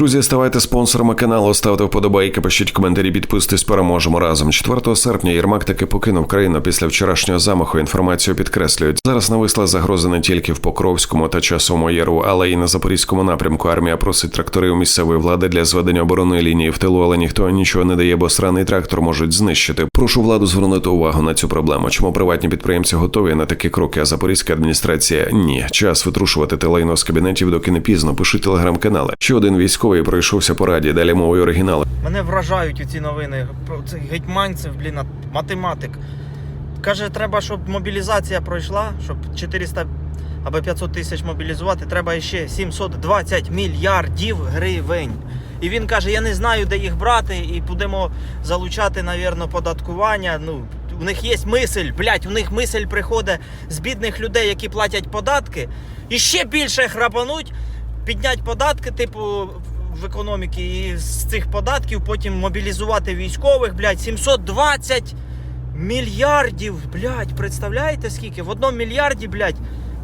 Друзі, ставайте спонсорами каналу, ставте вподобайки, пишіть коментарі, підписуйтесь, переможемо разом. 4 серпня Єрмак таки покинув країну після вчорашнього замаху. Інформацію підкреслюють. Зараз нависла загроза не тільки в Покровському та часовому яру, але й на запорізькому напрямку. Армія просить тракторів місцевої влади для зведення оборонної лінії в тилу, але ніхто нічого не дає, бо сраний трактор можуть знищити. Прошу владу звернути увагу на цю проблему. Чому приватні підприємці готові на такі кроки? А запорізька адміністрація ні. Час витрушувати те лайно з кабінетів, доки не пізно. Пиши телеграм-канали. Ще один військовий пройшовся по раді. Далі мовою оригіналу. Мене вражають ці новини. Про цих гетьманців, блін, математик. Каже, треба, щоб мобілізація пройшла, щоб 400 або 500 тисяч мобілізувати, треба ще 720 мільярдів гривень. І він каже: я не знаю, де їх брати, і будемо залучати, навірно, податкування. Ну, у них є мисль, блядь, у них мисль приходить з бідних людей, які платять податки, і ще більше храпануть, піднять податки, типу, в економіки, і з цих податків потім мобілізувати військових, блядь, 720 мільярдів, блядь, представляєте скільки? В одному мільярді, блядь,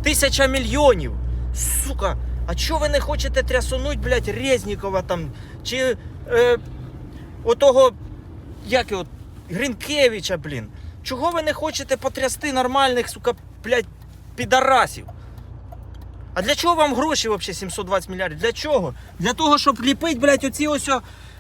тисяча мільйонів. Сука, а чого ви не хочете трясунуть, блядь, Резнікова там? Чи е, отого, як його, Гринкевича, блін? Чого ви не хочете потрясти нормальних, сука, блядь, підарасів? А для чого вам гроші взагалі 720 мільярдів? Для чого? Для того, щоб ліпити, блядь, оці ось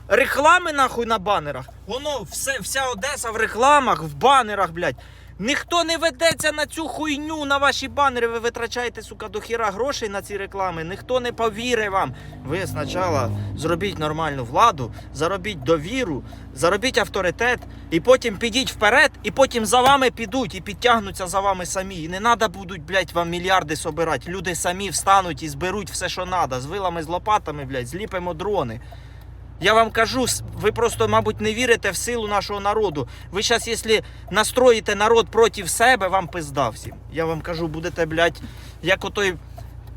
реклами нахуй на банерах. Воно все, вся Одеса в рекламах, в банерах, блядь. Ніхто не ведеться на цю хуйню, на ваші банери. Ви витрачаєте, сука, до хіра грошей на ці реклами. Ніхто не повірить вам. Ви спочатку зробіть нормальну владу, заробіть довіру, заробіть авторитет, і потім підіть вперед, і потім за вами підуть і підтягнуться за вами самі. І не треба будуть, блядь, вам мільярди собирати. Люди самі встануть і зберуть все, що треба. З вилами, з лопатами, блядь, зліпимо дрони. Я вам кажу, ви просто, мабуть, не вірите в силу нашого народу. Ви зараз, якщо настроїте народ проти себе, вам пизда всім. Я вам кажу, будете, блядь, як отой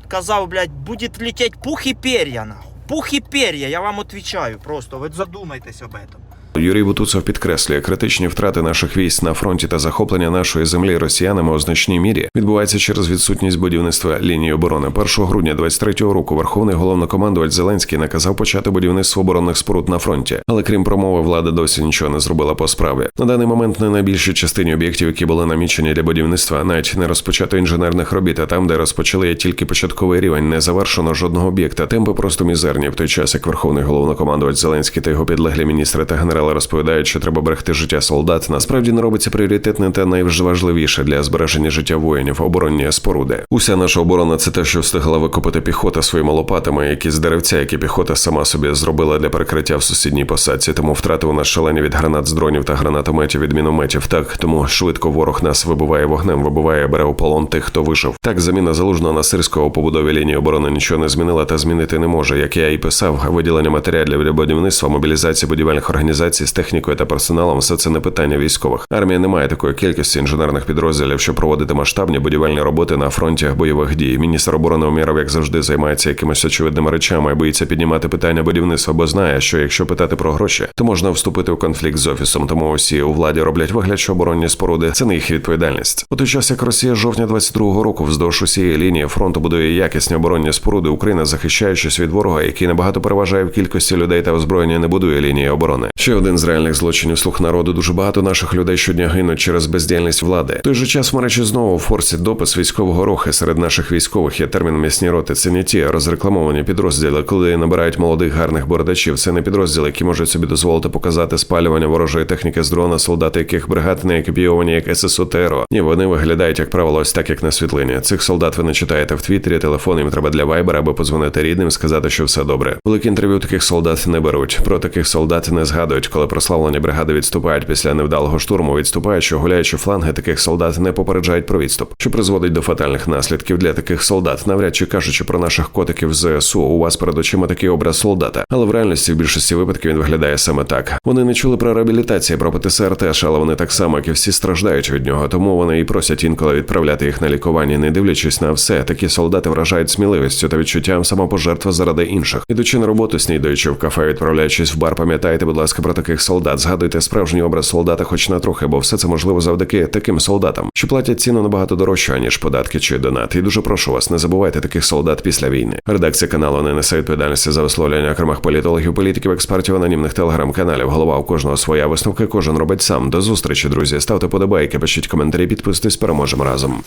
казав, блядь, буде лететь пух і пер'я, нахуй. Пух і пер'я, я вам відповідаю просто. Ви задумайтесь об этом. Юрій Бутуцов підкреслює, критичні втрати наших військ на фронті та захоплення нашої землі росіянами у значній мірі відбувається через відсутність будівництва лінії оборони. 1 грудня 23-го року Верховний головнокомандувач Зеленський наказав почати будівництво оборонних споруд на фронті. Але крім промови, влада досі нічого не зробила по справі. На даний момент на найбільшій частині об'єктів, які були намічені для будівництва, навіть не розпочато інженерних робіт. А там, де розпочали є тільки початковий рівень, не завершено жодного об'єкта. Темпи просто мізерні. В той час, як Верховний головнокомандувач Зеленський та його підлеглі міністри та генерали розповідають, що треба берегти життя солдат, насправді не робиться пріоритетне та найважливіше для збереження життя воїнів оборонні споруди. Уся наша оборона це те, що встигла викопати піхота своїми лопатами, які з деревця, які піхота сама собі зробила для перекриття в сусідній посадці. Тому втрати у нас шалені від гранат з дронів та гранатометів від мінометів. Так тому швидко ворог нас вибиває вогнем, вибиває, бере у полон тих, хто вийшов. Так заміна залужного на сирського побудові лінії оборони нічого не змінила та змінити не може. Як я і писав, виділення матеріалів для будівництва, мобілізації будівельних організацій з технікою та персоналом все це не питання військових. Армія не має такої кількості інженерних підрозділів, щоб проводити масштабні будівельні роботи на фронті бойових дій. Міністр оборони Умєров, як завжди, займається якимись очевидними речами і боїться піднімати питання будівництва, бо знає, що якщо питати про гроші, то можна вступити в конфлікт з офісом. Тому усі у владі роблять вигляд, що оборонні споруди це не їх відповідальність. У той час, як Росія жовтня 22-го року вздовж усієї лінії фронту будує якісні оборонні споруди, Україна, захищаючись від ворога, який набагато переважає в кількості людей та озброєння, не будує лінії оборони. Ще один з реальних злочинів слух народу. Дуже багато наших людей щодня гинуть через бездіяльність влади. Той же час в мережі знову в форсі допис військового рухи серед наших військових є термін м'ясні роти. Це не ті розрекламовані підрозділи, коли набирають молодих гарних бородачів. Це не підрозділи, які можуть собі дозволити показати спалювання ворожої техніки з дрона, солдати яких бригад не екіпійовані як ССУ ТРО. Ні, вони виглядають як правило ось так, як на світлині. Цих солдат ви не читаєте в Твіттері, телефон їм треба для вайбера, аби подзвонити рідним, сказати, що все добре. Великі інтерв'ю таких солдат не беруть. Про таких солдат не згадують, коли прославлені бригади відступають після невдалого штурму. Відступають, що гуляючи фланги таких солдат не попереджають про відступ, що призводить до фатальних наслідків для таких солдат. Навряд чи кажучи про наших котиків з СУ, у вас перед очима такий образ солдата. Але в реальності в більшості випадків він виглядає саме так. Вони не чули про реабілітацію, про ПТСР теж, але вони так само, як і всі страждають від нього. Тому вони і просять інколи відправляти їх на лікування, не дивлячись на все. Такі солдати вражають сміливістю та відчуттям самопожертви заради інших. Ідучи на роботу, снідаючи в кафе, відправляючись в бар, пам'ятайте, будь ласка, про таких солдат. Згадуйте справжній образ солдата, хоч на трохи, бо все це можливо завдяки таким солдатам, що платять ціну набагато дорожче, аніж податки чи донат. І дуже прошу вас, не забувайте таких солдат після війни. Редакція каналу не несе відповідальності за висловлення окремих політологів, політиків, експертів, анонімних телеграм-каналів. Голова у кожного своя висновки, кожен робить сам. До зустрічі, друзі. Ставте подобайки, пишіть коментарі, підписуйтесь, переможемо разом.